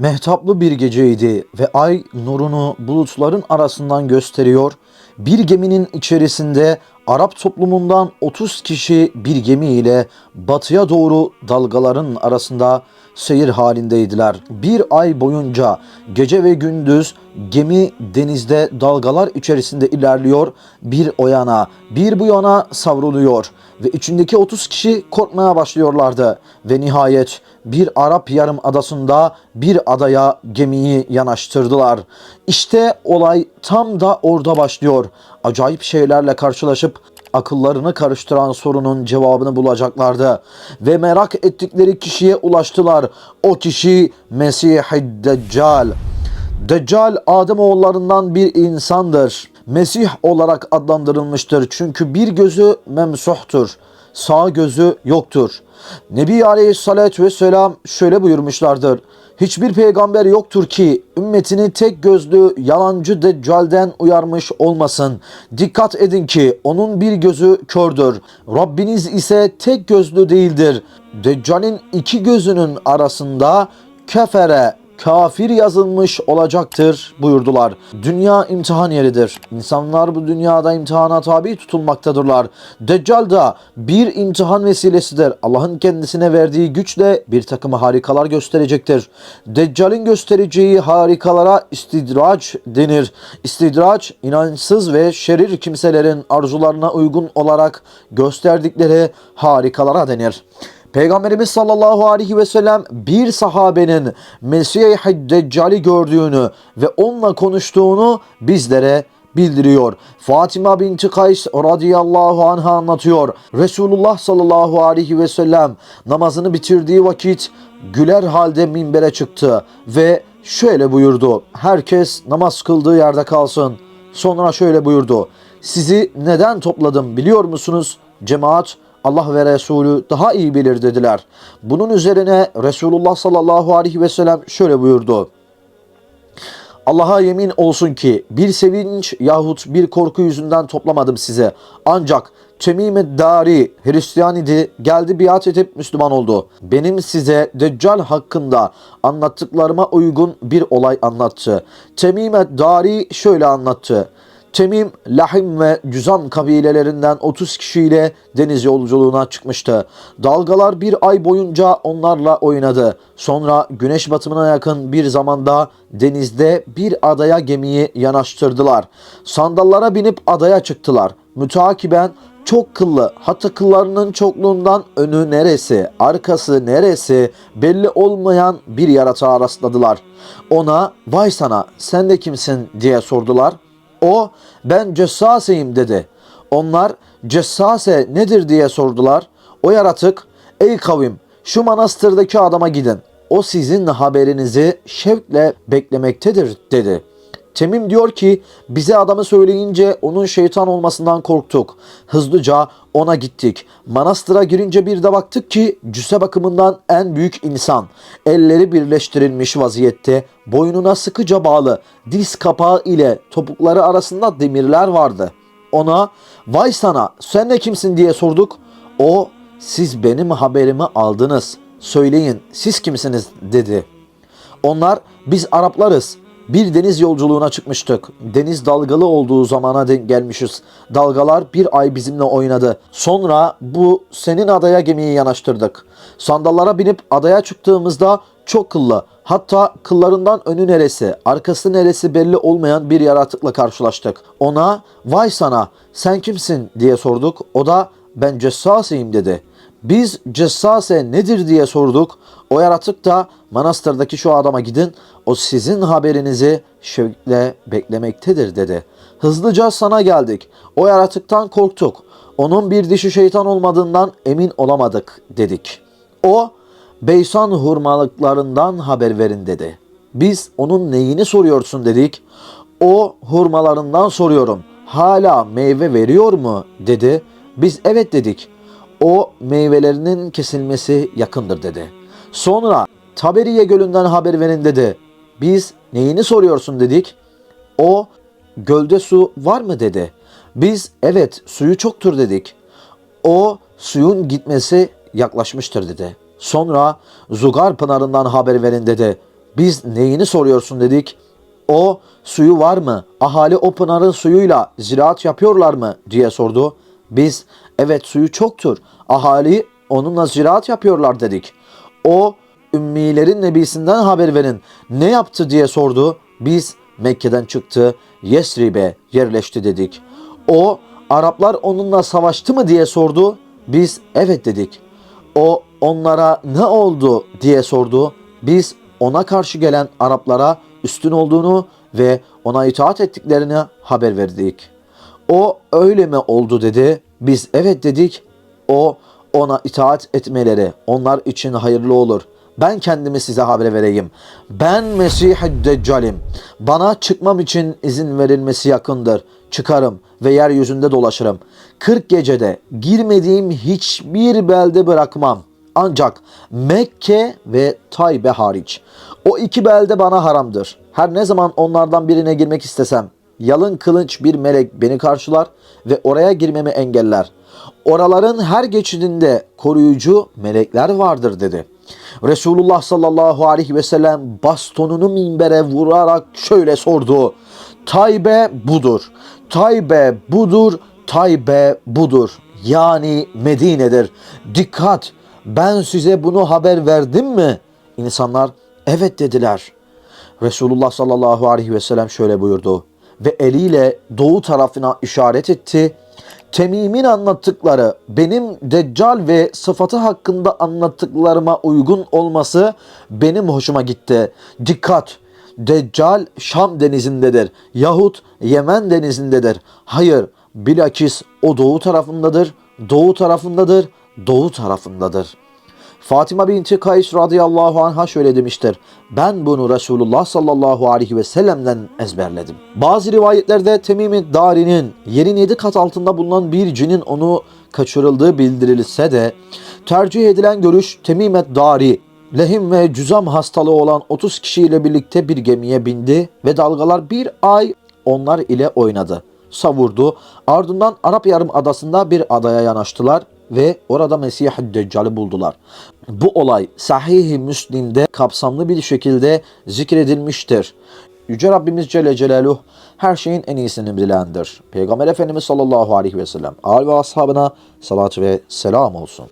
Mehtaplı bir geceydi ve ay nurunu bulutların arasından gösteriyor. Bir geminin içerisinde Arap toplumundan 30 kişi bir gemi ile batıya doğru dalgaların arasında seyir halindeydiler. Bir ay boyunca gece ve gündüz gemi denizde dalgalar içerisinde ilerliyor. Bir o yana bir bu yana savruluyor ve içindeki 30 kişi korkmaya başlıyorlardı. Ve nihayet bir Arap yarım adasında bir adaya gemiyi yanaştırdılar. İşte olay tam da orada başlıyor. Acayip şeylerle karşılaşıp akıllarını karıştıran sorunun cevabını bulacaklardı. Ve merak ettikleri kişiye ulaştılar. O kişi Mesih-i Deccal. Deccal Ademoğullarından bir insandır. Mesih olarak adlandırılmıştır. Çünkü bir gözü memsuhtur. Sağ gözü yoktur. Nebi Aleyhisselatü Vesselam şöyle buyurmuşlardır. Hiçbir peygamber yoktur ki ümmetini tek gözlü yalancı deccalden uyarmış olmasın. Dikkat edin ki onun bir gözü kördür. Rabbiniz ise tek gözlü değildir. Deccal'in iki gözünün arasında kefere kafir yazılmış olacaktır buyurdular. Dünya imtihan yeridir. İnsanlar bu dünyada imtihana tabi tutulmaktadırlar. Deccal da bir imtihan vesilesidir. Allah'ın kendisine verdiği güçle bir takım harikalar gösterecektir. Deccal'in göstereceği harikalara istidraç denir. İstidraç inançsız ve şerir kimselerin arzularına uygun olarak gösterdikleri harikalara denir. Peygamberimiz sallallahu aleyhi ve sellem bir sahabenin Mesih-i Deccal'i gördüğünü ve onunla konuştuğunu bizlere bildiriyor. Fatima binti Kays radıyallahu anha anlatıyor. Resulullah sallallahu aleyhi ve sellem namazını bitirdiği vakit güler halde minbere çıktı ve şöyle buyurdu. Herkes namaz kıldığı yerde kalsın. Sonra şöyle buyurdu. Sizi neden topladım biliyor musunuz? Cemaat Allah ve Resulü daha iyi bilir dediler. Bunun üzerine Resulullah sallallahu aleyhi ve sellem şöyle buyurdu. Allah'a yemin olsun ki bir sevinç yahut bir korku yüzünden toplamadım size. Ancak Temim Dari Hristiyan idi, geldi biat edip Müslüman oldu. Benim size Deccal hakkında anlattıklarıma uygun bir olay anlattı. Temim Dari şöyle anlattı. Temim, Lahim ve Cüzam kabilelerinden 30 kişiyle deniz yolculuğuna çıkmıştı. Dalgalar bir ay boyunca onlarla oynadı. Sonra güneş batımına yakın bir zamanda denizde bir adaya gemiyi yanaştırdılar. Sandallara binip adaya çıktılar. Müteakiben çok kıllı hatta kıllarının çokluğundan önü neresi, arkası neresi belli olmayan bir yaratığa rastladılar. Ona vay sana sen de kimsin diye sordular. O ben cessaseyim dedi. Onlar cessase nedir diye sordular. O yaratık ey kavim şu manastırdaki adama gidin. O sizin haberinizi şevkle beklemektedir dedi. Temim diyor ki bize adamı söyleyince onun şeytan olmasından korktuk. Hızlıca ona gittik. Manastıra girince bir de baktık ki cüse bakımından en büyük insan. Elleri birleştirilmiş vaziyette, boynuna sıkıca bağlı, diz kapağı ile topukları arasında demirler vardı. Ona vay sana sen de kimsin diye sorduk. O siz benim haberimi aldınız. Söyleyin siz kimsiniz dedi. Onlar biz Araplarız. Bir deniz yolculuğuna çıkmıştık. Deniz dalgalı olduğu zamana denk gelmişiz. Dalgalar bir ay bizimle oynadı. Sonra bu senin adaya gemiyi yanaştırdık. Sandallara binip adaya çıktığımızda çok kıllı, hatta kıllarından önü neresi, arkası neresi belli olmayan bir yaratıkla karşılaştık. Ona vay sana sen kimsin diye sorduk. O da ben cessasıyım dedi. Biz cessase nedir diye sorduk. O yaratık da manastırdaki şu adama gidin o sizin haberinizi şevkle beklemektedir dedi. Hızlıca sana geldik. O yaratıktan korktuk. Onun bir dişi şeytan olmadığından emin olamadık dedik. O Beysan hurmalıklarından haber verin dedi. Biz onun neyini soruyorsun dedik. O hurmalarından soruyorum. Hala meyve veriyor mu dedi. Biz evet dedik. O meyvelerinin kesilmesi yakındır dedi. Sonra Taberiye gölünden haber verin dedi. Biz neyini soruyorsun dedik. O gölde su var mı dedi. Biz evet suyu çoktur dedik. O suyun gitmesi yaklaşmıştır dedi. Sonra Zugar Pınarı'ndan haber verin dedi. Biz neyini soruyorsun dedik. O suyu var mı? Ahali o pınarın suyuyla ziraat yapıyorlar mı diye sordu. Biz evet suyu çoktur. Ahali onunla ziraat yapıyorlar dedik. O ümmilerin nebisinden haber verin. Ne yaptı diye sordu. Biz Mekke'den çıktı, Yesrib'e yerleşti dedik. O Araplar onunla savaştı mı diye sordu. Biz evet dedik. O onlara ne oldu diye sordu. Biz ona karşı gelen Araplara üstün olduğunu ve ona itaat ettiklerini haber verdik. O öyle mi oldu dedi. Biz evet dedik. O ona itaat etmeleri onlar için hayırlı olur. Ben kendimi size haber vereyim. Ben Mesih-i Deccalim. Bana çıkmam için izin verilmesi yakındır. Çıkarım ve yeryüzünde dolaşırım. 40 gecede girmediğim hiçbir belde bırakmam. Ancak Mekke ve Taybe hariç. O iki belde bana haramdır. Her ne zaman onlardan birine girmek istesem, yalın kılınç bir melek beni karşılar ve oraya girmemi engeller. Oraların her geçidinde koruyucu melekler vardır dedi. Resulullah sallallahu aleyhi ve sellem bastonunu minbere vurarak şöyle sordu. Taybe budur. Taybe budur. Taybe budur. Yani Medine'dir. Dikkat! Ben size bunu haber verdim mi? İnsanlar evet dediler. Resulullah sallallahu aleyhi ve sellem şöyle buyurdu ve eliyle doğu tarafına işaret etti. Temim'in anlattıkları benim Deccal ve sıfatı hakkında anlattıklarıma uygun olması benim hoşuma gitti. Dikkat! Deccal Şam denizindedir yahut Yemen denizindedir. Hayır, bilakis o doğu tarafındadır, doğu tarafındadır, doğu tarafındadır. Fatıma binti Kays radıyallahu anha şöyle demiştir. Ben bunu Resulullah sallallahu aleyhi ve sellem'den ezberledim. Bazı rivayetlerde Temim-i Dari'nin yerin yedi kat altında bulunan bir cinin onu kaçırıldığı bildirilse de tercih edilen görüş Temim-i Dari lehim ve cüzam hastalığı olan 30 kişiyle birlikte bir gemiye bindi ve dalgalar bir ay onlar ile oynadı. Savurdu. Ardından Arap Yarımadası'nda bir adaya yanaştılar ve orada Mesih-i Deccal'i buldular. Bu olay Sahih-i Müslim'de kapsamlı bir şekilde zikredilmiştir. Yüce Rabbimiz Celle Celaluhu her şeyin en iyisini bilendir. Peygamber Efendimiz sallallahu aleyhi ve sellem, al ve ashabına salat ve selam olsun.